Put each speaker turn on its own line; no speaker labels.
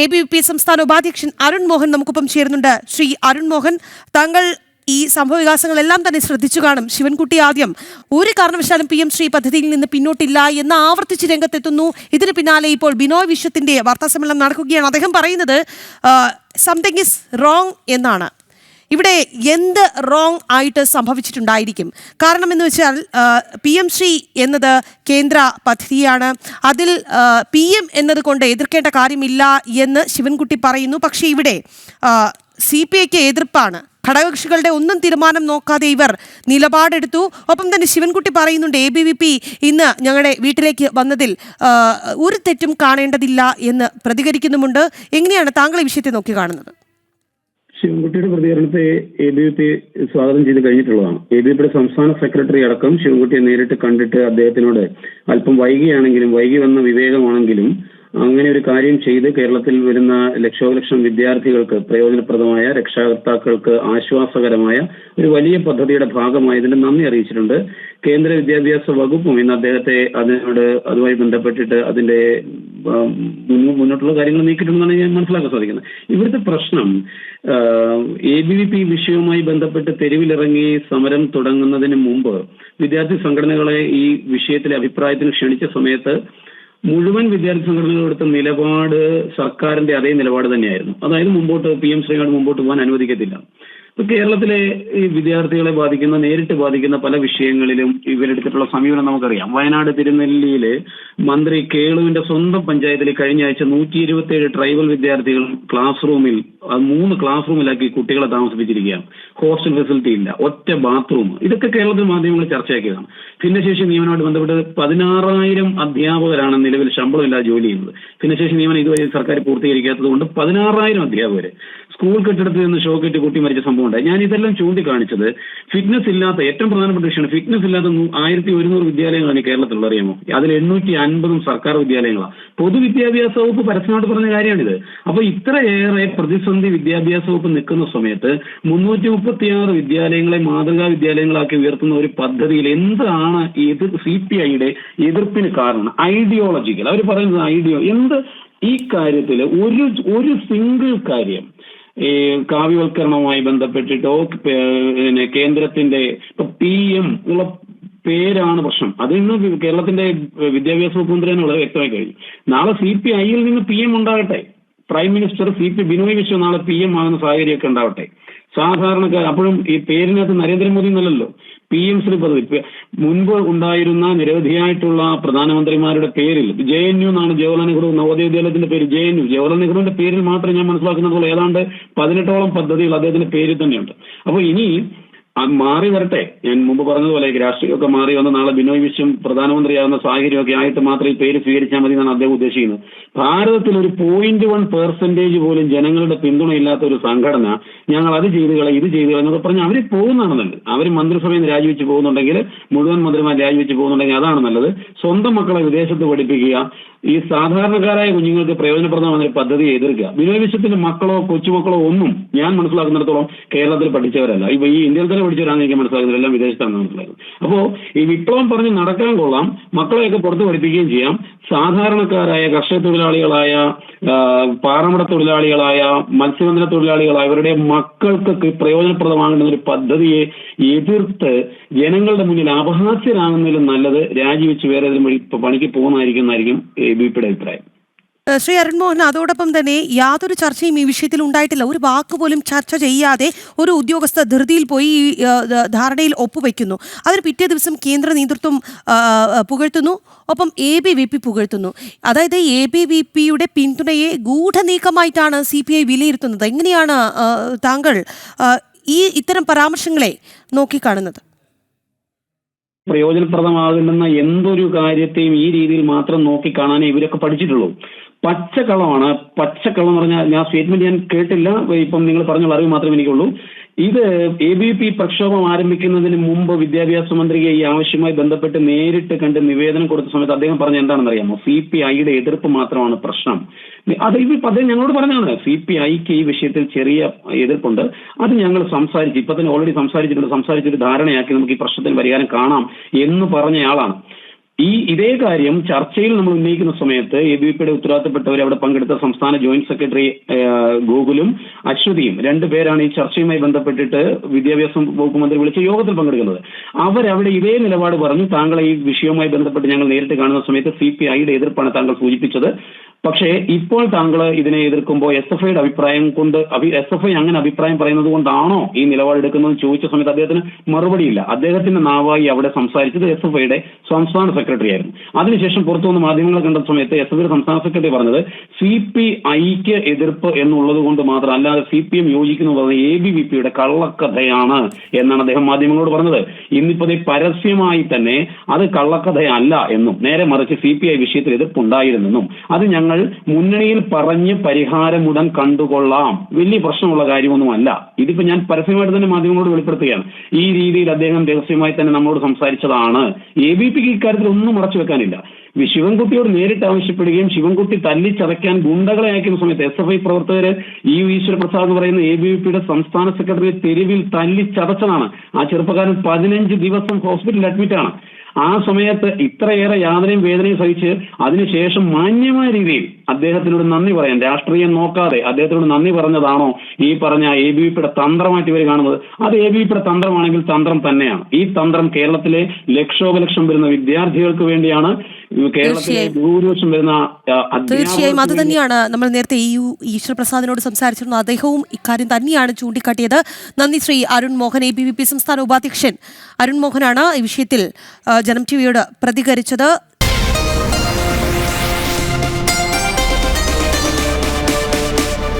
A B V P സംസ്ഥാന ഉപാധ്യക്ഷൻ അരുൺ മോഹൻ നമുക്കൊപ്പം ചേരുന്നുണ്ട്. ശ്രീ അരുൺ മോഹൻ താങ്കൾ ഈ സംഭവവികാസങ്ങളെല്ലാം തന്നെ ശ്രദ്ധിച്ചു കാണും. ശിവൻകുട്ടി ആദ്യം ഒരു കാരണവശാലും പി എം ശ്രീ പദ്ധതിയിൽ നിന്ന് പിന്നോട്ടില്ല എന്ന് ആവർത്തിച്ച് രംഗത്തെത്തുന്നു. ഇതിന് പിന്നാലെ ഇപ്പോൾ ബിനോയ് വിശ്വത്തിന്റെ വാർത്താസമ്മേളനം നടക്കുകയാണ്. അദ്ദേഹം പറയുന്നത് സംതിങ് ഇസ് റോങ് എന്നാണ്. ഇവിടെ എന്ത് റോങ് ആയിട്ട് സംഭവിച്ചിട്ടുണ്ടായിരിക്കും? കാരണം എന്ന് വെച്ചാൽ പി എം ശ്രീ എന്നത് കേന്ദ്ര പദ്ധതിയാണ്. അതിൽ പി എം എന്നത് കൊണ്ട് എതിർക്കേണ്ട കാര്യമില്ല എന്ന് ശിവൻകുട്ടി പറയുന്നു. പക്ഷേ ഇവിടെ സി പി ഐക്ക് എതിർപ്പാണ്. ഘടകകക്ഷികളുടെ ഒന്നും തീരുമാനം നോക്കാതെ ഇവർ നിലപാടെടുത്തു. ഒപ്പം തന്നെ ശിവൻകുട്ടി പറയുന്നുണ്ട് എ ബി വി പി ഇന്ന് ഞങ്ങളുടെ വീട്ടിലേക്ക് വന്നതിൽ ഒരു തെറ്റും കാണേണ്ടതില്ല എന്ന് പ്രതികരിക്കുന്നുമുണ്ട്. എങ്ങനെയാണ് താങ്കൾ ഈ വിഷയത്തെ നോക്കി കാണുന്നത്?
ശിവൻകുട്ടിയുടെ പ്രതികരണത്തെ എ ബി പി സ്വാഗതം ചെയ്ത് കഴിഞ്ഞിട്ടുള്ളതാണ്. എ ബി പിയുടെ സംസ്ഥാന സെക്രട്ടറി അടക്കം ശിവൻകുട്ടിയെ നേരിട്ട് കണ്ടിട്ട് അദ്ദേഹത്തിനോട് അല്പം വൈകിയാണെങ്കിലും വൈകി വന്ന വിവേകമാണെങ്കിലും അങ്ങനെ ഒരു കാര്യം ചെയ്ത് കേരളത്തിൽ വരുന്ന ലക്ഷോപലക്ഷം വിദ്യാർത്ഥികൾക്ക് പ്രയോജനപ്രദമായ രക്ഷാകർത്താക്കൾക്ക് ആശ്വാസകരമായ ഒരു വലിയ പദ്ധതിയുടെ ഭാഗമായതിന് നന്ദി അറിയിച്ചിട്ടുണ്ട്. കേന്ദ്ര വിദ്യാഭ്യാസ വകുപ്പും ഇന്ന് അദ്ദേഹത്തെ അതിനോട് അതുമായി ബന്ധപ്പെട്ടിട്ട് അതിന്റെ മുന്നോട്ടുള്ള കാര്യങ്ങൾ നീക്കിയിട്ടുണ്ടെന്നാണ് ഞാൻ മനസ്സിലാക്കാൻ സാധിക്കുന്നത്. ഇവിടുത്തെ പ്രശ്നം എ ബി വി പി വിഷയവുമായി ബന്ധപ്പെട്ട് തെരുവിലിറങ്ങി സമരം തുടങ്ങുന്നതിന് മുമ്പ് വിദ്യാർത്ഥി സംഘടനകളെ ഈ വിഷയത്തിലെ അഭിപ്രായത്തിന് ക്ഷണിച്ച സമയത്ത് മുഴുവൻ വിദ്യാർത്ഥി സംഘടനകളും എടുത്ത നിലപാട് സർക്കാരിന്റെ അതേ നിലപാട് തന്നെയായിരുന്നു. അതായത് മുമ്പോട്ട് പി എം ശ്രീകാന്ത് മുമ്പോട്ട് പോകാൻ അനുവദിക്കത്തില്ല. ഇപ്പൊ കേരളത്തിലെ ഈ വിദ്യാർത്ഥികളെ ബാധിക്കുന്ന നേരിട്ട് ബാധിക്കുന്ന പല വിഷയങ്ങളിലും ഇവരെടുത്തിട്ടുള്ള സമീപനം നമുക്കറിയാം. വയനാട് തിരുനെല്ലിയിൽ മന്ത്രി കേളുവിന്റെ സ്വന്തം പഞ്ചായത്തിൽ കഴിഞ്ഞ ആഴ്ച നൂറ്റി ഇരുപത്തിയേഴ് ട്രൈബൽ വിദ്യാർത്ഥികൾ ക്ലാസ് റൂമിൽ മൂന്ന് ക്ലാസ് റൂമിലാക്കി കുട്ടികളെ താമസിപ്പിച്ചിരിക്കുകയാണ്. ഹോസ്റ്റൽ ഫെസിലിറ്റി ഇല്ല ഒറ്റ ബാത്റൂം ഇതൊക്കെ കേരളത്തിൽ മാധ്യമങ്ങൾ ചർച്ചയാക്കിയതാണ്. ഭിന്നശേഷി നിയമനവുമായിട്ട് ബന്ധപ്പെട്ട് പതിനാറായിരം അധ്യാപകരാണ് നിലവിൽ ശമ്പളമില്ലാതെ ജോലി ചെയ്യുന്നത്. ഭിന്നശേഷി നിയമനം ഇതുവരെ സർക്കാർ പൂർത്തീകരിക്കാത്തത് കൊണ്ട് പതിനാറായിരം അധ്യാപകർ സ്കൂൾ കെട്ടിടത്തിൽ നിന്ന് ഷോക്കേറ്റ് കുട്ടി മരിച്ച സംഭവം ഉണ്ടായി. ഞാൻ ഇതെല്ലാം ചൂണ്ടിക്കാണിച്ചത് ഫിറ്റ്നസ് ഇല്ലാത്ത ഏറ്റവും പ്രധാനപ്പെട്ട വിഷയമാണ് ഫിറ്റ്നസ് ഇല്ലാത്ത ആയിരത്തി ഒരുന്നൂറ് വിദ്യാലയങ്ങളാണ് കേരളത്തിൽ അറിയാമോ? അതിൽ എണ്ണൂറ്റി അൻപതും സർക്കാർ വിദ്യാലയങ്ങളാണ് പൊതുവിദ്യാഭ്യാസ വകുപ്പ് പരസ്യമായിട്ട് പറഞ്ഞ കാര്യമാണിത്. അപ്പൊ ഇത്രയേറെ പ്രതിസന്ധി വിദ്യാഭ്യാസ വകുപ്പ് നിൽക്കുന്ന സമയത്ത് മുന്നൂറ്റി മുപ്പത്തിയാറ് വിദ്യാലയങ്ങളെ മാതൃകാ വിദ്യാലയങ്ങളാക്കി ഉയർത്തുന്ന ഒരു പദ്ധതിയിൽ എന്താണ് എതിർ സി പി ഐയുടെ എതിർപ്പിന് കാരണം? ഐഡിയോളജിക്കൽ അവർ പറയുന്നത് ഐഡിയോ എന്ത്? ഈ കാര്യത്തിൽ ഒരു ഒരു സിംഗിൾ കാര്യം. ഈ കാവ്യവൽക്കരണവുമായി ബന്ധപ്പെട്ടിട്ടോ പിന്നെ കേന്ദ്രത്തിന്റെ ഇപ്പൊ പി എം ഉള്ള പേരാണ് പ്രശ്നം. അത് ഇന്ന് കേരളത്തിന്റെ വിദ്യാഭ്യാസ വകുപ്പ് മന്ത്രി തന്നെ വളരെ വ്യക്തമായി കഴിഞ്ഞു. നാളെ സി പി ഐയിൽ നിന്ന് പി എം ഉണ്ടാകട്ടെ. Prime minister C P Binoy Viswam നാളെ പി എം ആകുന്ന സാഹചര്യമൊക്കെ ഉണ്ടാവട്ടെ. സാധാരണക്കാർ അപ്പോഴും ഈ പേരിനകത്ത് നരേന്ദ്രമോദി എന്നല്ലല്ലോ. പി എം ശ്രീ പദ്ധതി മുൻപ് ഉണ്ടായിരുന്ന നിരവധിയായിട്ടുള്ള പ്രധാനമന്ത്രിമാരുടെ പേരിൽ ജെ എൻ യു എന്നാണ് ജവഹർലാൽ നെഹ്റു നവോദയ വിദ്യാലയത്തിന്റെ പേര് ജെ എൻ യു. ജവഹർലാൽ നെഹ്റുവിന്റെ പേരിൽ മാത്രം ഞാൻ മനസ്സിലാക്കുന്നുള്ളൂ ഏതാണ്ട് പതിനെട്ടോളം പദ്ധതികൾ അദ്ദേഹത്തിന്റെ പേരിൽ തന്നെയുണ്ട്. അപ്പോൾ ഇനി ആ മാറി വരട്ടെ. ഞാൻ മുമ്പ് പറഞ്ഞതുപോലെ രാഷ്ട്രീയമൊക്കെ മാറി വന്ന് നാളെ ബിനോയ് വിശ്വം പ്രധാനമന്ത്രിയാകുന്ന സാഹചര്യമൊക്കെ ആയിട്ട് മാത്രം ഈ പേര് സ്വീകരിച്ചാൽ മതി എന്നാണ് അദ്ദേഹം ഉദ്ദേശിക്കുന്നത്. ഭാരതത്തിൽ ഒരു പോയിന്റ് വൺ പെർസെന്റേജ് പോലും ജനങ്ങളുടെ പിന്തുണയില്ലാത്ത ഒരു സംഘടന ഞങ്ങൾ അത് ചെയ്തു കളെ ഇത് ചെയ്തു കളെ എന്നൊക്കെ പറഞ്ഞാൽ അവർ പോകുന്നതാണെന്നുണ്ട് അവർ മന്ത്രിസഭയിൽ നിന്ന് രാജിവെച്ച് പോകുന്നുണ്ടെങ്കിൽ മുഴുവൻ മന്ത്രിമാർ രാജിവെച്ച് പോകുന്നുണ്ടെങ്കിൽ അതാണ് നല്ലത്. സ്വന്തം മക്കളെ വിദേശത്ത് പഠിപ്പിക്കുക ഈ സാധാരണക്കാരായ കുഞ്ഞുങ്ങൾക്ക് പ്രയോജനപ്രദമായ പദ്ധതി എതിർക്കുക. ബിനോയ് വിശ്വത്തിന്റെ മക്കളോ കൊച്ചുമക്കളോ ഒന്നും ഞാൻ മനസ്സിലാക്കുന്നിടത്തോളം കേരളത്തിൽ പഠിച്ചവരല്ല. ഇപ്പൊ ഈ ഇന്ത്യയിൽ തന്നെ പഠിച്ചവരാണെന്ന് എനിക്ക് മനസ്സിലാക്കുന്നത് എല്ലാം വിദേശത്താണ് മനസ്സിലാക്കുന്നത് അപ്പോൾ ഈ വിപ്ലവം പറഞ്ഞ് നടക്കാൻ കൊള്ളാം മക്കളെയൊക്കെ പുറത്ത് പഠിപ്പിക്കുകയും ചെയ്യാം. സാധാരണക്കാരായ കർഷക തൊഴിലാളികളായ പാറമട തൊഴിലാളികളായ മത്സ്യബന്ധന തൊഴിലാളികളായ അവരുടെ മക്കൾക്ക് പ്രയോജനപ്രദമാകുന്ന ഒരു പദ്ധതിയെ എതിർത്ത് ജനങ്ങളുടെ മുന്നിൽ അപഹാസ്യരാകുന്നതിലും നല്ലത് രാജിവെച്ച് വേറെ ഏതെങ്കിലും പണിക്ക് പോകുന്നതായിരിക്കും എ ബി പിയുടെ അഭിപ്രായം.
ശ്രീ അരുൺമോഹൻ അതോടൊപ്പം തന്നെ യാതൊരു ചർച്ചയും ഈ വിഷയത്തിൽ ഉണ്ടായിട്ടില്ല. ഒരു വാക്ക് പോലും ചർച്ച ചെയ്യാതെ ഒരു ഉദ്യോഗസ്ഥ ധൃതിയിൽ പോയി ഈ ധാരണയിൽ ഒപ്പുവെക്കുന്നു. അതിന് പിറ്റേ ദിവസം കേന്ദ്ര നേതൃത്വം പുകഴ്ത്തുന്നു. ഒപ്പം എ ബി വി പി പുകഴ്ത്തുന്നു. അതായത് എ ബി വി പിയുടെ പിന്തുണയെ ഗൂഢനീക്കമായിട്ടാണ് സി പി ഐ വിലയിരുത്തുന്നത്. എങ്ങനെയാണ് താങ്കൾ ഈ ഇത്തരം പരാമർശങ്ങളെ നോക്കിക്കാണുന്നത്?
പ്രയോജനപ്രദമാകുന്ന എന്തൊരു കാര്യത്തെയും ഈ രീതിയിൽ മാത്രം നോക്കി കാണാനേ ഇവരൊക്കെ പഠിച്ചിട്ടുള്ളൂ. പച്ചക്കളമാണ്. പച്ചക്കളം എന്ന് പറഞ്ഞാൽ ഞാൻ സ്റ്റേറ്റ്മെന്റ് ഞാൻ കേട്ടില്ല. ഇപ്പം നിങ്ങൾ പറഞ്ഞ അറിവ് മാത്രമേ എനിക്കുള്ളൂ. ഇത് എ ബി പി പ്രക്ഷോഭം ആരംഭിക്കുന്നതിന് മുമ്പ് വിദ്യാഭ്യാസ മന്ത്രിയെ ഈ ആവശ്യമായി ബന്ധപ്പെട്ട് നേരിട്ട് കണ്ട് നിവേദനം കൊടുത്ത സമയത്ത് അദ്ദേഹം പറഞ്ഞ എന്താണെന്ന് അറിയാമോ സി പി ഐയുടെ എതിർപ്പ് മാത്രമാണ് പ്രശ്നം. അത് ഇത് അദ്ദേഹം ഞങ്ങളോട് പറഞ്ഞതാണ്. സി പി ഐക്ക് ഈ വിഷയത്തിൽ ചെറിയ എതിർപ്പുണ്ട്. അത് ഞങ്ങൾ സംസാരിച്ച് ഇപ്പൊ തന്നെ ഓൾറെഡി സംസാരിച്ചിട്ടുണ്ട്. സംസാരിച്ചൊരു ധാരണയാക്കി നമുക്ക് ഈ പ്രശ്നത്തിന് പരിഹാരം കാണാം. എന്ന് പറഞ്ഞയാളാണ്. ഈ ഇതേ കാര്യം ചർച്ചയിൽ നമ്മൾ ഉന്നയിക്കുന്ന സമയത്ത് എ ബി പിയുടെ ഉത്തരവാദിത്തപ്പെട്ടവർ അവിടെ പങ്കെടുത്ത സംസ്ഥാന ജോയിന്റ് സെക്രട്ടറി ഗോകുലും അശ്വതിയും രണ്ടുപേരാണ് ഈ ചർച്ചയുമായി ബന്ധപ്പെട്ടിട്ട് വിദ്യാഭ്യാസ വകുപ്പ് മന്ത്രി വിളിച്ച യോഗത്തിൽ പങ്കെടുക്കുന്നത്. അവരവിടെ ഇതേ നിലപാട് പറഞ്ഞു. താങ്കളെ ഈ വിഷയവുമായി ബന്ധപ്പെട്ട് ഞങ്ങൾ നേരിട്ട് കാണുന്ന സമയത്ത് സി പി ഐയുടെ എതിർപ്പാണ് താങ്കൾ സൂചിപ്പിച്ചത്. പക്ഷേ ഇപ്പോൾ താങ്കൾ ഇതിനെ എതിർക്കുമ്പോൾ എസ് എഫ് ഐയുടെ അഭിപ്രായം കൊണ്ട് എസ് എഫ് ഐ അങ്ങനെ അഭിപ്രായം പറയുന്നത് കൊണ്ടാണോ ഈ നിലപാടെടുക്കുന്നത് ചോദിച്ച സമയത്ത് അദ്ദേഹത്തിന് മറുപടിയില്ല. അദ്ദേഹത്തിന്റെ നാവായി അവിടെ സംസാരിച്ചത് എസ് എഫ് ഐയുടെ സംസ്ഥാന സെക്രട്ടറി ആയിരുന്നു അതിനുശേഷം പുറത്തു വന്ന മാധ്യമങ്ങളെ കണ്ട സമയത്ത് എസ് എഫ് സംസ്ഥാന സെക്രട്ടറി പറഞ്ഞത് സി പി ഐക്ക് എതിർപ്പ് എന്നുള്ളത് കൊണ്ട് മാത്രം അല്ലാതെ സി പി എം യോജിക്കുന്നു പറഞ്ഞത് എ ബി വി പിയുടെ കള്ളക്കഥയാണ് എന്നാണ് അദ്ദേഹം മാധ്യമങ്ങളോട് പറഞ്ഞത്. ഇന്നിപ്പോ പരസ്യമായി തന്നെ അത് കള്ളക്കഥയല്ല എന്നും നേരെ മറിച്ച് സി പി ഐ വിഷയത്തിൽ എതിർപ്പുണ്ടായിരുന്നെന്നും അത് ഞങ്ങൾ മുന്നണിയിൽ പറഞ്ഞ് പരിഹാരമുടൻ കണ്ടുകൊള്ളാം. വലിയ പ്രശ്നമുള്ള കാര്യമൊന്നുമല്ല. ഇതിപ്പോ ഞാൻ പരസ്യമായിട്ട് തന്നെ മാധ്യമങ്ങളോട് വെളിപ്പെടുത്തുകയാണ്. ഈ രീതിയിൽ അദ്ദേഹം രഹസ്യമായി തന്നെ നമ്മളോട് സംസാരിച്ചതാണ്. എ ബി പിക്ക് ഇക്കാര്യത്തിൽ ഒന്നും മറച്ചു വെക്കാനില്ല. ശിവൻകുട്ടിയോട് നേരിട്ട് ആവശ്യപ്പെടുകയും ശിവൻകുട്ടി തല്ലിച്ചതയ്ക്കാൻ ഗുണ്ടകളെ അയക്കുന്ന സമയത്ത് എസ് എഫ് ഐ പ്രവർത്തകര് ഇ ഈശ്വര പ്രസാദ് എന്ന് പറയുന്ന എ ബി വി പിയുടെ സംസ്ഥാന സെക്രട്ടറി തെരുവിൽ തല്ലിച്ചതച്ചതാണ്. ആ ചെറുപ്പക്കാരൻ പതിനഞ്ച് ദിവസം ഹോസ്പിറ്റലിൽ അഡ്മിറ്റ് ആണ്. ആ സമയത്ത് ഇത്രയേറെ യാതനയും വേദനയും സഹിച്ച് അതിനുശേഷം മാന്യമായ രീതിയിൽ അദ്ദേഹത്തിനോട് നന്ദി പറയാൻ രാഷ്ട്രീയം നോക്കാതെ അദ്ദേഹത്തിനോട് നന്ദി പറഞ്ഞതാണോ ഈ പറഞ്ഞ എ ബി പിയുടെ തന്ത്രമായിട്ട് ഇവർ കാണുന്നത്? അത് എ ബി പിയുടെ തന്ത്രമാണെങ്കിൽ തന്ത്രം തന്നെയാണ്. ഈ തന്ത്രം കേരളത്തിലെ ലക്ഷോപലക്ഷം വരുന്ന വിദ്യാർത്ഥികൾക്ക് വേണ്ടിയാണ് കേരളത്തിലെ. ഭൂരിപക്ഷം വരുന്ന
തീർച്ചയായും അത് തന്നെയാണ്. നമ്മൾ നേരത്തെ ഈ യു ഈശ്വർ പ്രസാദിനോട് സംസാരിച്ചിരുന്നു. അദ്ദേഹവും ഇക്കാര്യം തന്നെയാണ് ചൂണ്ടിക്കാട്ടിയത്. നന്ദി Shri Arun Mohan A B V P സംസ്ഥാന ഉപാധ്യക്ഷൻ. അരുൺ മോഹനാണ് ഈ വിഷയത്തിൽ ജനം ടി വിയോട് പ്രതികരിച്ചത്.